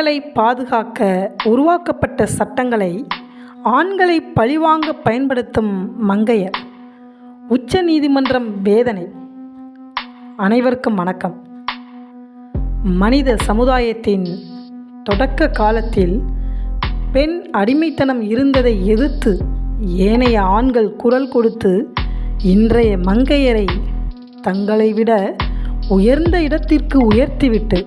பெண்களை பாதுகாக்க உருவாக்கப்பட்ட சட்டங்களை ஆண்களை பழிவாங்க பயன்படுத்தும் மங்கையர். உச்ச நீதிமன்றம் வேதனை. அனைவருக்கும் வணக்கம். மனித சமுதாயத்தின் தொடக்க காலத்தில் பெண் அடிமைத்தனம் இருந்ததை எதிர்த்து ஏனைய ஆண்கள் குரல் கொடுத்து இன்றைய மங்கையரை தங்களை விட உயர்ந்த இடத்திற்கு உயர்த்திவிட்டு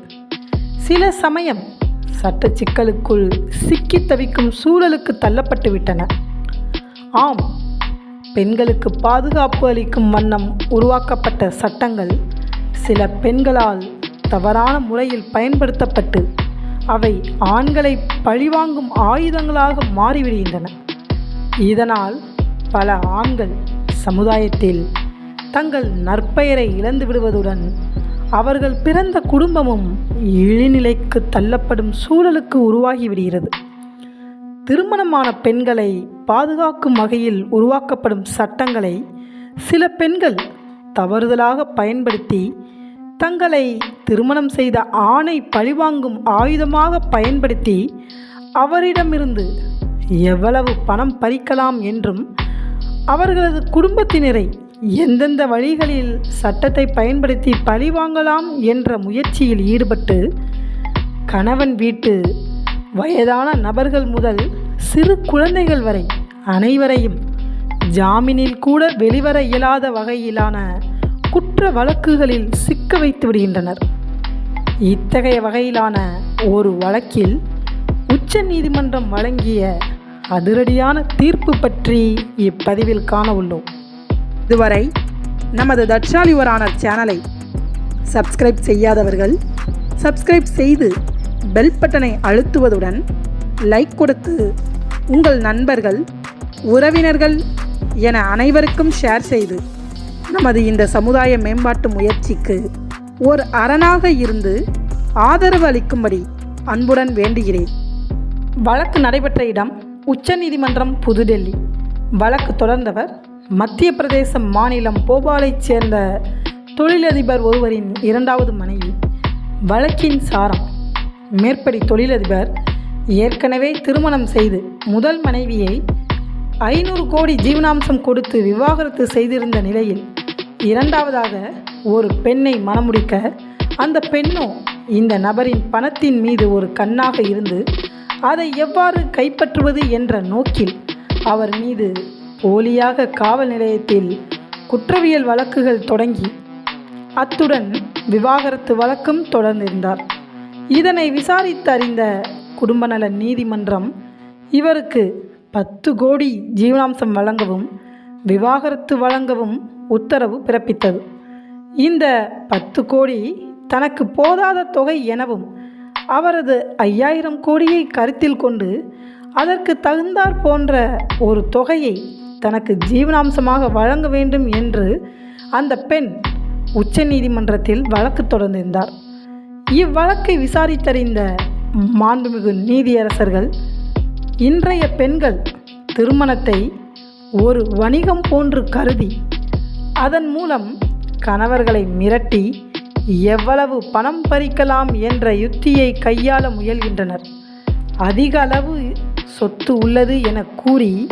சில சமயம் சட்ட சிக்கலுக்குள் சிக்கி தவிக்கும் சூழலுக்கு தள்ளப்பட்டு விட்டன. ஆம் பெண்களுக்கு பாதுகாப்பு அளிக்கும் வண்ணம் உருவாக்கப்பட்ட சட்டங்கள் சில பெண்களால் தவறான முறையில் பயன்படுத்தப்பட்டு அவை ஆண்களை பழிவாங்கும் ஆயுதங்களாக மாறிவிடுகின்றன. இதனால் பல ஆண்கள் சமுதாயத்தில் தங்கள் நற்பெயரை இழந்து விடுவதுடன் அவர்கள் பிறந்த குடும்பமும் இழிநிலைக்கு தள்ளப்படும் சூழலுக்கு உருவாகிவிடுகிறது திருமணமான பெண்களை பாதுகாக்கும் வகையில் உருவாக்கப்படும் சட்டங்களை சில பெண்கள் தவறுதலாக பயன்படுத்தி தங்களை திருமணம் செய்த ஆணை பழிவாங்கும் ஆயுதமாக பயன்படுத்தி அவரிடமிருந்து எவ்வளவு பணம் பறிக்கலாம் என்றும் அவர்களது குடும்பத்தினரை எந்தெந்த வழிகளில் சட்டத்தை பயன்படுத்தி பழி வாங்கலாம் என்ற முயற்சியில் ஈடுபட்டு கணவன் வீட்டு வயதான நபர்கள் முதல் சிறு குழந்தைகள் வரை அனைவரையும் ஜாமீனில் கூட வெளிவர இயலாத வகையிலான குற்ற வழக்குகளில் சிக்க வைத்து விடுகின்றனர். இத்தகைய வகையிலான ஒரு வழக்கில் உச்ச நீதிமன்றம் வழங்கிய அதிரடியான தீர்ப்பு பற்றி இப்பதிவில் காண உள்ளோம். இதுவரை நமது தட்சாலிவரான சேனலை சப்ஸ்கிரைப் செய்யாதவர்கள் சப்ஸ்கிரைப் செய்து பெல் பட்டனை அழுத்துவதுடன் லைக் கொடுத்து உங்கள் நண்பர்கள் உறவினர்கள் என அனைவருக்கும் ஷேர் செய்து நமது இந்த சமுதாய மேம்பாட்டு முயற்சிக்கு ஒரு அரணாக இருந்து ஆதரவு அளிக்கும்படி அன்புடன் வேண்டுகிறேன். வழக்கு நடைபெற்ற இடம் உச்சநீதிமன்றம் புதுடெல்லி. வழக்கு தொடர்ந்தவர் மத்திய பிரதேச மாநிலம் போபாலைச் சேர்ந்த தொழிலதிபர் ஒருவரின் இரண்டாவது மனைவி. வழக்கின் சாரம் மேற்படி தொழிலதிபர் ஏற்கனவே திருமணம் செய்து முதல் மனைவியை ஐநூறு கோடி ஜீவனாம்சம் கொடுத்து விவாகரத்து செய்திருந்த நிலையில் இரண்டாவதாக ஒரு பெண்ணை மணமுடிக்க அந்த பெண்ணோ இந்த நபரின் பணத்தின் மீது ஒரு கண்ணாக இருந்து அதை எவ்வாறு கைப்பற்றுவது என்ற நோக்கில் அவர் மீது போலியாக காவல் நிலையத்தில் குற்றவியல் வழக்குகள் தொடங்கி அத்துடன் விவாகரத்து வழக்கும் தொடர்ந்திருந்தார். இதனை விசாரித்து அறிந்த குடும்ப நல நீதிமன்றம் இவருக்கு பத்து கோடி ஜீவனாம்சம் வழங்கவும் விவாகரத்து வழங்கவும் உத்தரவு பிறப்பித்தது. இந்த பத்து கோடி தனக்கு போதாத தொகை எனவும் அவரது ஐயாயிரம் கோடியை கருத்தில் கொண்டு அதற்கு தகுந்தாற் போன்ற ஒரு தொகையை தனக்கு ஜீவனாம்சமாக வழங்க வேண்டும் என்று அந்த பெண் உச்ச நீதிமன்றத்தில் வழக்கு தொடர்ந்திருந்தார். இவ்வழக்கை விசாரித்தறிந்த மாண்புமிகு நீதியரசர்கள் இன்றைய பெண்கள் திருமணத்தை ஒரு வணிகம் போன்று கருதி அதன் மூலம் கணவர்களை மிரட்டி எவ்வளவு பணம் பறிக்கலாம் என்ற யுத்தியை கையாள முயல்கின்றனர். அதிக அளவு சொத்து உள்ளது என கூறி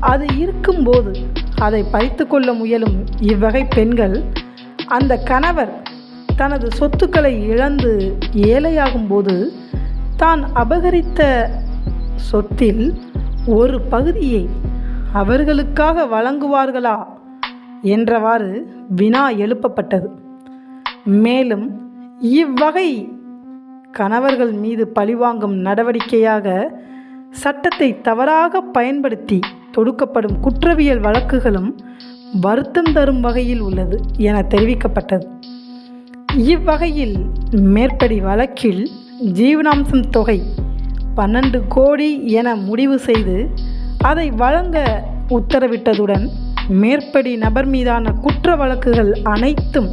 அது இருக்கும்போது அதை பறித்து கொள்ள முயலும் இவ்வகை பெண்கள் அந்த கணவர் தனது சொத்துக்களை இழந்து ஏழையாகும்போது தான் அபகரித்த சொத்தில் ஒரு பகுதியை அவர்களுக்காக வழங்குவார்களா என்றவாறு வினா எழுப்பப்பட்டது. மேலும் இவ்வகை கணவர்கள் மீது பழிவாங்கும் நடவடிக்கையாக சட்டத்தை தவறாக பயன்படுத்தி தொடுக்கப்படும் குற்றவியல் வழக்குகளும் வருத்தம் தரும் வகையில் உள்ளது என தெரிவிக்கப்பட்டது. இவ்வகையில் மேற்படி வழக்கில் ஜீவனாம்சம் தொகை பன்னெண்டு கோடி என முடிவு செய்து அதை வழங்க உத்தரவிட்டதுடன் மேற்படி நபர் மீதான குற்ற வழக்குகள் அனைத்தும்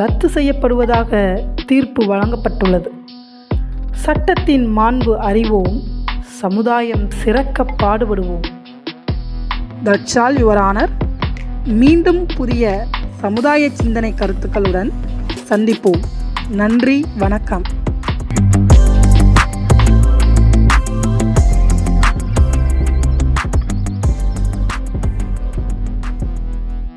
ரத்து செய்யப்படுவதாக தீர்ப்பு வழங்கப்பட்டுள்ளது. சட்டத்தின் மாண்பு அறிவோம் சமுதாயம் சிறக்க பாடுபடுவோம். தட்சால் யுவர் ஆனர் மீண்டும் புதிய சமுதாய சிந்தனை கருத்துக்களுடன் சந்திப்போம். நன்றி வணக்கம்.